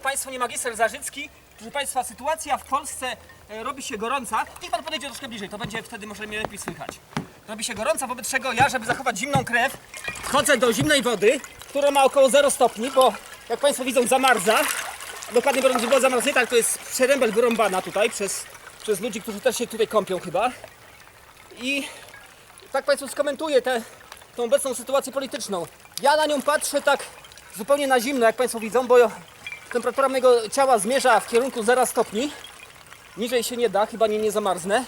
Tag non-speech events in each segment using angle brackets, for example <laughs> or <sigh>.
Szanowny Państwo, nie magister Zarzycki. Proszę Państwa, sytuacja w Polsce e, robi się gorąca. Niech Pan podejdzie troszkę bliżej, to będzie wtedy może mnie lepiej słychać. Robi się gorąca, wobec czego ja, żeby zachować zimną krew, wchodzę do zimnej wody, która ma około 0 stopni, bo jak Państwo widzą zamarza. Dokładnie biorąc, była zamarznięta, ale to jest przerębel wyrąbana tutaj przez, przez ludzi, którzy też się tutaj kąpią chyba. I tak Państwu skomentuję tę tą obecną sytuację polityczną. Ja na nią patrzę tak zupełnie na zimno, jak Państwo widzą, bo temperatura mojego ciała zmierza w kierunku 0 stopni. Niżej się nie da, chyba nie, nie zamarznę.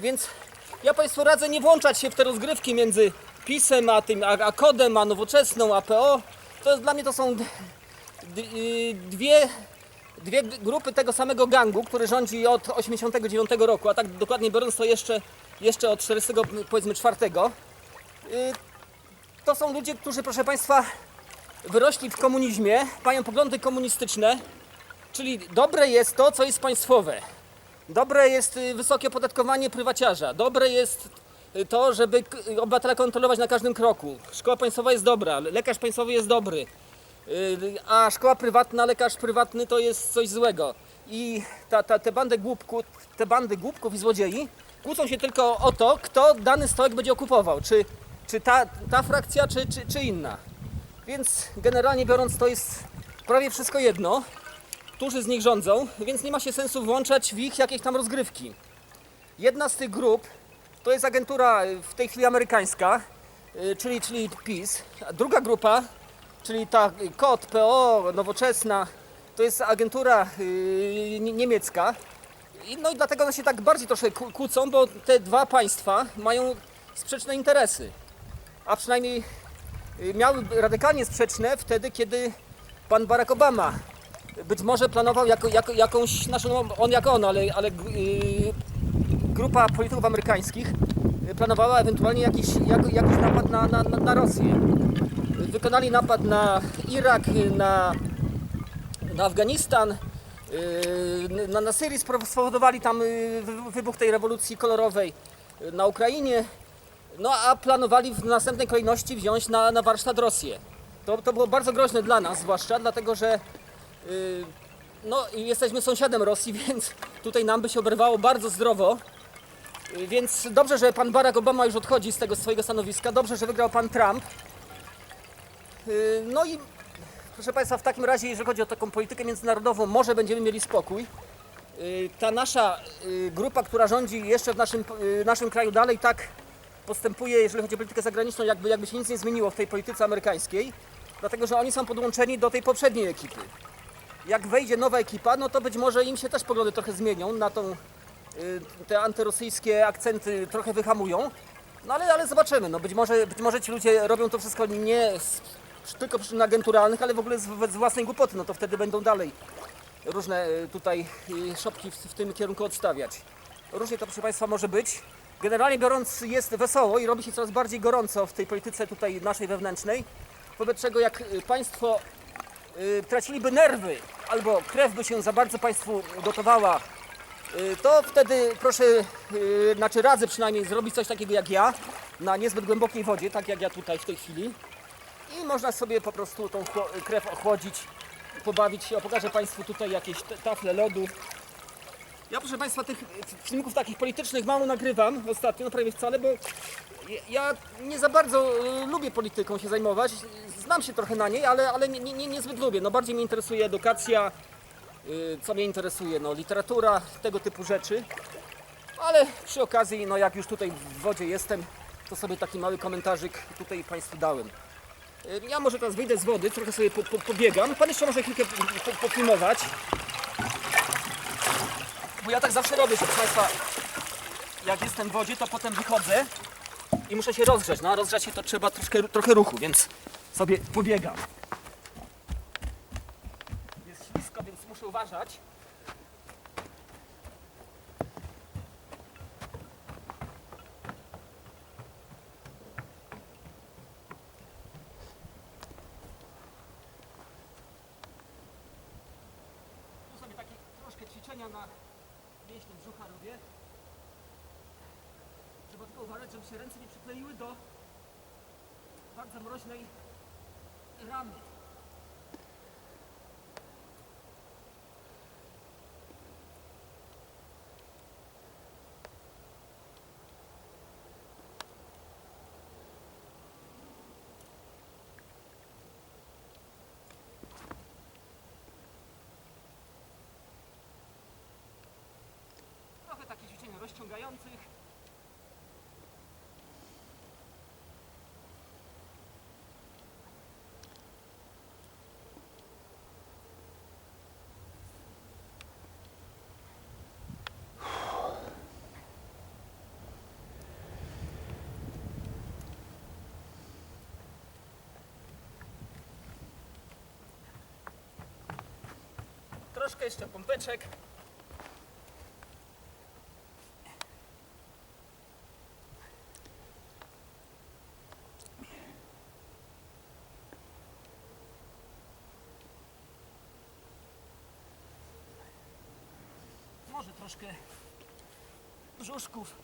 Więc ja Państwu radzę nie włączać się w te rozgrywki między PiSem, a tym, a, a kodem, a nowoczesną, APO. To jest, dla mnie to są y, dwie, dwie grupy tego samego gangu, który rządzi od 89 roku, a tak dokładnie biorąc to jeszcze, jeszcze od 40 powiedzmy czwartego. Y, To są ludzie, którzy proszę Państwa wyrośli w komunizmie, mają poglądy komunistyczne, czyli dobre jest to, co jest państwowe. Dobre jest y, wysokie opodatkowanie prywaciarza. Dobre jest y, to, żeby k- obywatela kontrolować na każdym kroku. Szkoła państwowa jest dobra, le- lekarz państwowy jest dobry. Y, A szkoła prywatna, lekarz prywatny to jest coś złego. I ta, ta, te, bandy głupku, te bandy głupków i złodziei kłócą się tylko o to, kto dany stołek będzie okupował. Czy, czy ta, ta frakcja, czy, czy, czy inna. Więc generalnie biorąc to jest prawie wszystko jedno którzy z nich rządzą, więc nie ma się sensu włączać w ich jakieś tam rozgrywki. Jedna z tych grup to jest agentura y, w tej chwili amerykańska, y, czyli, czyli PiS. A druga grupa, czyli ta y, KOT, PO, Nowoczesna, to jest agentura nie- niemiecka. No i dlatego one się tak bardziej troszkę kłó- kłócą, bo te dwa państwa mają sprzeczne interesy. A przynajmniej miały radykalnie sprzeczne wtedy, kiedy pan Barack Obama być może planował jako, jako, jakąś, znaczy no, on jak on, ale, ale yy, grupa polityków amerykańskich yy, planowała ewentualnie jakiś, jak, jakiś napad na, na, na, Rosję. Wykonali napad na Irak, yy, na, na Afganistan, yy, na, na Syrii spowodowali tam wy- wybuch tej rewolucji kolorowej, na Ukrainie, no a planowali w następnej kolejności wziąć na, na warsztat Rosję. To, to było bardzo groźne dla nas, zwłaszcza dlatego, że yy, no, jesteśmy sąsiadem Rosji, <laughs> więc tutaj nam by się oberwało bardzo zdrowo. Yy, Więc dobrze, że pan Barack Obama już odchodzi z tego swojego stanowiska, dobrze, że wygrał pan Trump. Yy, No i proszę Państwa, w takim razie, jeżeli chodzi o taką politykę międzynarodową, może będziemy mieli spokój. Yy, Ta nasza yy, grupa, która rządzi jeszcze w naszym, yy, naszym kraju dalej tak postępuje, jeżeli chodzi o politykę zagraniczną, jakby, jakby się nic nie zmieniło w tej polityce amerykańskiej, dlatego że oni są podłączeni do tej poprzedniej ekipy. Jak wejdzie nowa ekipa, no to być może im się też poglądy trochę zmienią, na tą, y, te antyrosyjskie akcenty trochę wyhamują. No ale, ale zobaczymy, no być może, być może ci ludzie robią to wszystko nie z, tylko przyczyn agenturalnych, ale w ogóle z, z własnej głupoty, no to wtedy będą dalej różne y, tutaj y, szopki w, w tym kierunku odstawiać. Różnie to proszę Państwa może być. Generalnie biorąc jest wesoło i robi się coraz bardziej gorąco w tej polityce tutaj naszej wewnętrznej, wobec czego jak y, Państwo y, traciliby nerwy albo krew by się za bardzo Państwu gotowała, y, to wtedy proszę, znaczy radzę przynajmniej zrobić coś takiego jak ja, na niezbyt głębokiej wodzie, tak jak ja tutaj w tej chwili. I można sobie po prostu tą krew ochłodzić, pobawić się. O, pokażę Państwu tutaj jakieś tafle lodu. Ja proszę Państwa tych filmików takich politycznych mało nagrywam ostatnio, no prawie wcale, bo ja- nie za bardzo y, lubię polityką się zajmować. Znam się trochę na niej, ale, ale nie, nie, niezbyt lubię. No bardziej mnie interesuje edukacja, y, co mnie interesuje, no literatura, tego typu rzeczy. Ale przy okazji, no jak już tutaj w wodzie jestem, to sobie taki mały komentarzyk tutaj Państwu dałem. Y, Ja może teraz wyjdę z wody, trochę sobie po, po, pobiegam. Pan jeszcze może chwilkę po, po, pofilmować. Bo ja tak zawsze robię, proszę Państwa, jak jestem w wodzie, to potem wychodzę i muszę się rozgrzać. No a rozgrzać się to trzeba troszkę, trochę ruchu, więc sobie pobiegam. Jest ślisko, więc muszę uważać. Tu sobie troszkę ćwiczenia na brzucha. Trzeba tylko uważać, żeby się ręce nie przykleiły do bardzo mroźnej ramy. Rozciągających. Troszkę jeszcze pompeczek. Może troszkę brzuszków.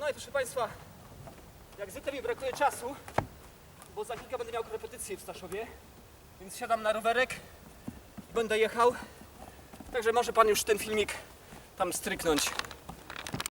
No i proszę Państwa, jak zwykle mi brakuje czasu, bo za chwilkę będę miał korepetycję w Staszowie, więc siadam na rowerek i będę jechał. Także może Pan już ten filmik tam stryknąć.